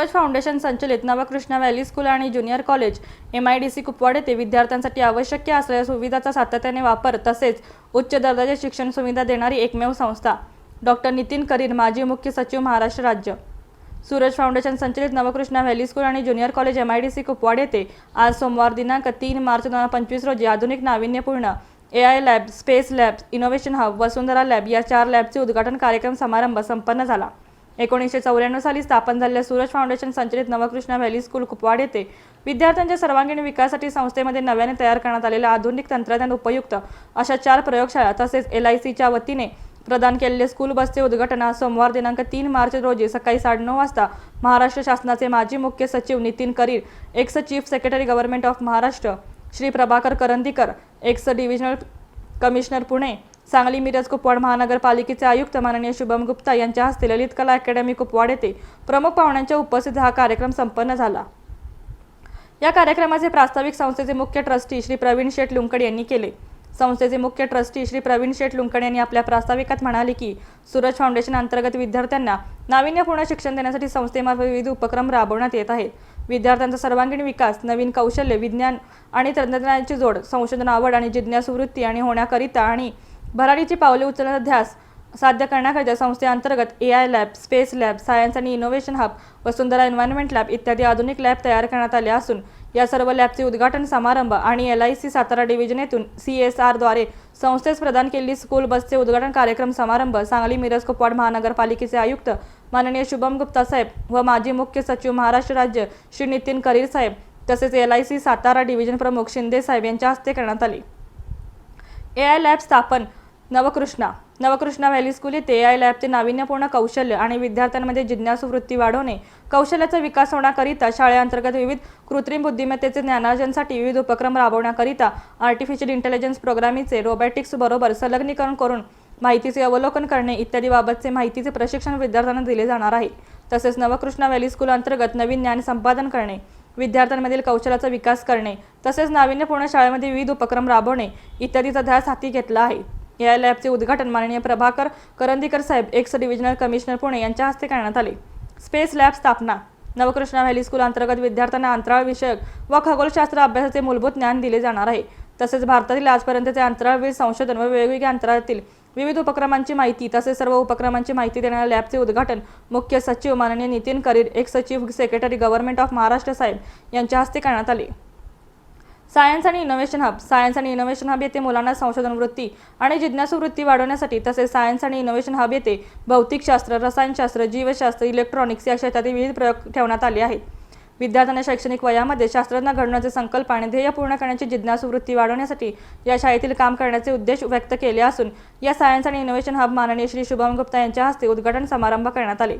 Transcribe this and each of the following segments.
Suraj foundation संचलित Navkrishna valley school आणि junior college M I D C Kupwad येथे विद्यार्थ्यांसाठी आवश्यक असलेल्या सुविधाचा सातत्याने वापर तसेच उच्च दर्जाचे शिक्षण सुविधा देणारी एकमेव संस्था. डॉक्टर नितीन करीर माजी मुख्य सचिव महाराष्ट्र राज्य. सूरज फाउंडेशन संचलित नवकृष्णा व्हॅली स्कूल आणि junior college M I D C Kupwad येथे आज सोमवार दिनांक तीन मार्च दोन हजार पंचवीस रोजी आधुनिक नाविन्यपूर्ण A I lab space lab innovation hub Vasundhara lab या चार लॅबचे उद्घाटन कार्यक्रम समारंभ संपन्न झाला. एकोणीसशे चौऱ्याण्णव साली स्थापन झालेल्या सूरज फाउंडेशन संचलित नवकृष्णा व्हॅली स्कूल कुपवाड येथे विद्यार्थ्यांच्या सर्वांगीण विकासासाठी संस्थेमध्ये नव्याने तयार करण्यात आलेल्या आधुनिक तंत्रज्ञान उपयुक्त अशा चार प्रयोगशाळा तसेच एल आय सीच्या वतीने प्रदान केलेले स्कूल बसचे उद्घाटन आज सोमवार दिनांक तीन मार्च रोजी सकाळी साडेनऊ वाजता महाराष्ट्र शासनाचे माजी मुख्य सचिव Nitin Karir ex chief secretary government of Maharashtra Shri Prabhakar Karandikar ex divisional commissioner Pune Sangli Miraj Kupwad महानगरपालिकेचे आयुक्त माननीय शुभम गुप्ता यांच्या हस्ते ललित कला अकॅडमी कुपवाड येथे प्रमुख पाहुण्यांच्या उपस्थित हा कार्यक्रम संपन्न झाला. या कार्यक्रमाचे प्रास्ताविक संस्थेचे मुख्य ट्रस्टी श्री प्रवीण शेठ लुंकड यांनी केले. संस्थेचे मुख्य ट्रस्टी श्री प्रवीण शेठ लुंकड यांनी आपल्या प्रास्ताविकात म्हणाले की सूरज फाउंडेशन अंतर्गत विद्यार्थ्यांना नाविन्यपूर्ण शिक्षण देण्यासाठी संस्थेमार्फत विविध उपक्रम राबवण्यात येत आहेत. विद्यार्थ्यांचा सर्वांगीण विकास नवीन कौशल्य विज्ञान आणि तंत्रज्ञानाची जोड संशोधन आवड आणि जिज्ञासवृत्ती आणि होण्याकरिता आणि भरारीची पावले उचलण्याचा ध्यास साध्य करण्याकरिता संस्थेअंतर्गत A I lab space lab science आणि innovation hub Vasundhara environment lab इत्यादी आधुनिक लॅब तयार करण्यात आले असून या सर्व लॅबचे उद्घाटन समारंभ आणि L I C Satara division येथून सी एस आरद्वारे संस्थेस प्रदान केलेली स्कूल बसचे उद्घाटन कार्यक्रम समारंभ सांगली मिरज कुपवाड महानगरपालिकेचे आयुक्त माननीय शुभम गुप्ता साहेब व माजी मुख्य सचिव महाराष्ट्र राज्य श्री नितीन करीर साहेब तसेच L I C Satara division प्रमुख शिंदे साहेब यांच्या हस्ते करण्यात आली. ए आय लॅब स्थापन नवकृष्णा. नवकृष्णा व्हॅली स्कूल येथे ए आय लॅबचे नाविन्यपूर्ण कौशल्य आणि विद्यार्थ्यांमध्ये जिज्ञासू वृत्ती वाढवणे कौशल्याचा विकास होण्याकरिता शाळेअंतर्गत विविध कृत्रिम बुद्धिमत्तेचे ज्ञानार्जनसाठी विविध उपक्रम राबवण्याकरिता आर्टिफिशियल इंटेलिजन्स प्रोग्रामिंगचे रोबॅटिक्स बरोबर संलग्नीकरण करून माहितीचे अवलोकन करणे इत्यादी बाबतचे माहितीचे प्रशिक्षण विद्यार्थ्यांना दिले जाणार आहे. तसेच नवकृष्णा व्हॅली स्कूल अंतर्गत नवीन ज्ञान संपादन करणे विद्यार्थ्यांमधील कौशल्याचा विकास करणे तसेच नाविन्यपूर्ण शाळेमध्ये विविध उपक्रम राबवणे इत्यादीचा ध्यास हाती घेतला आहे. या लॅबचे उद्घाटन माननीय प्रभाकर करंदीकर साहेब एक्स डिव्हिजनल कमिशनर पुणे यांच्या हस्ते करण्यात आले. स्पेस लॅब स्थापना. नवकृष्णा व्हॅली स्कूल अंतर्गत विद्यार्थ्यांना अंतराळ विषयक व खगोलशास्त्र अभ्यासाचे मूलभूत ज्ञान दिले जाणार आहे. तसेच भारतातील आजपर्यंतचे अंतराळवीर संशोधन व वेगवेगळ्या अंतराळातील विविध उपक्रमांची माहिती तसेच सर्व उपक्रमांची माहिती देणाऱ्या लॅबचे उद्घाटन मुख्य सचिव माननीय नितीन करीर एक सचिव सेक्रेटरी गव्हर्नमेंट ऑफ महाराष्ट्र साहेब यांच्या हस्ते करण्यात आले. सायन्स आणि इनोव्हेशन हब सायन्स आणि इनोव्हेशन हब येथे मुलांना संशोधन वृत्ती आणि जिज्ञासू वृत्ती वाढवण्यासाठी तसेच सायन्स आणि इनोव्हेशन हब येथे भौतिकशास्त्र रसायनशास्त्र जीवशास्त्र इलेक्ट्रॉनिक्स या क्षेत्रातील विविध प्रयोग ठेवण्यात आले आहेत. विद्यार्थ्यांना शैक्षणिक वयामध्ये शास्त्रज्ञ घडण्याचे संकल्प आणि ध्येय पूर्ण करण्याची जिज्ञासू वृत्ती वाढवण्यासाठी या शाळेतील काम करण्याचे उद्देश व्यक्त केले असून या सायन्स आणि इनोव्हेशन हब माननीय श्री शुभम गुप्ता यांच्या हस्ते उद्घाटन समारंभ करण्यात आले.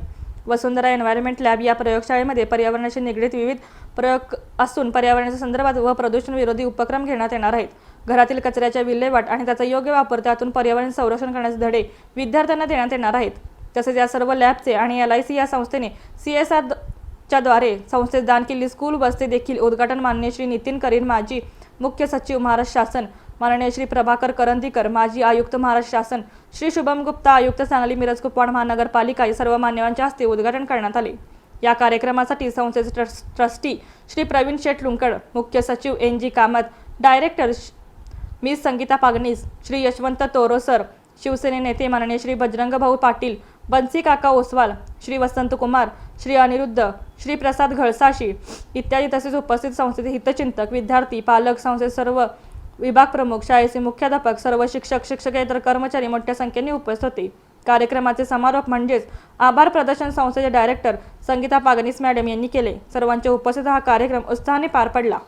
वसुंधरा एन्व्हायरमेंट लॅब या प्रयोगशाळेमध्ये पर्यावरणाशी निगडीत विविध प्रयोग असून पर्यावरणाच्या संदर्भात व प्रदूषण विरोधी उपक्रम घेण्यात येणार आहेत. घरातील कचऱ्याच्या विल्हेवाट आणि त्याचा योग्य वापर त्यातून पर्यावरण संरक्षण करण्याचे धडे विद्यार्थ्यांना देण्यात येणार आहेत. तसेच या सर्व लॅबचे आणि एल आय सी या संस्थेने सी एस आर च्याद्वारे संस्थेत दान केलेली स्कूल बसचे देखील उद्घाटन माननीय श्री नितीन करीन माजी मुख्य सचिव महाराष्ट्र शासन माननीय श्री प्रभाकर करंदीकर माजी आयुक्त महाराष्ट्र शासन श्री शुभम गुप्ता आयुक्त सांगली मिरज कुपवाड महानगरपालिका या सर्व मान्यवांच्या हस्ते उद्घाटन करण्यात आले. या कार्यक्रमासाठी संस्थेचे ट्रस ट्रस्टी श्री प्रवीण शेटलुंकड मुख्य सचिव एन जी कामत डायरेक्टर श- मिस संगीता पागनीस श्री यशवंत तोरोसर शिवसेने नेते माननीय श्री बजरंग भाऊ पाटील बन्सी काका ओसवाल श्री वसंत कुमार श्री अनिरुद्ध श्री प्रसाद घळसाशी इत्यादी तसेच उपस्थित संस्थेचे हितचिंतक विद्यार्थी पालक संस्थेत सर्व विभाग प्रमुख शाळेचे मुख्याध्यापक सर्व शिक्षक शिक्षकेतर कर्मचारी मोठ्या संख्येने उपस्थित होते. कार्यक्रमाचे समारोप म्हणजेच आभार प्रदर्शन संस्थेचे डायरेक्टर संगीता पागनीस मॅडम यांनी केले. सर्वांच्या उपस्थित हा कार्यक्रम उत्साहाने पार पडला.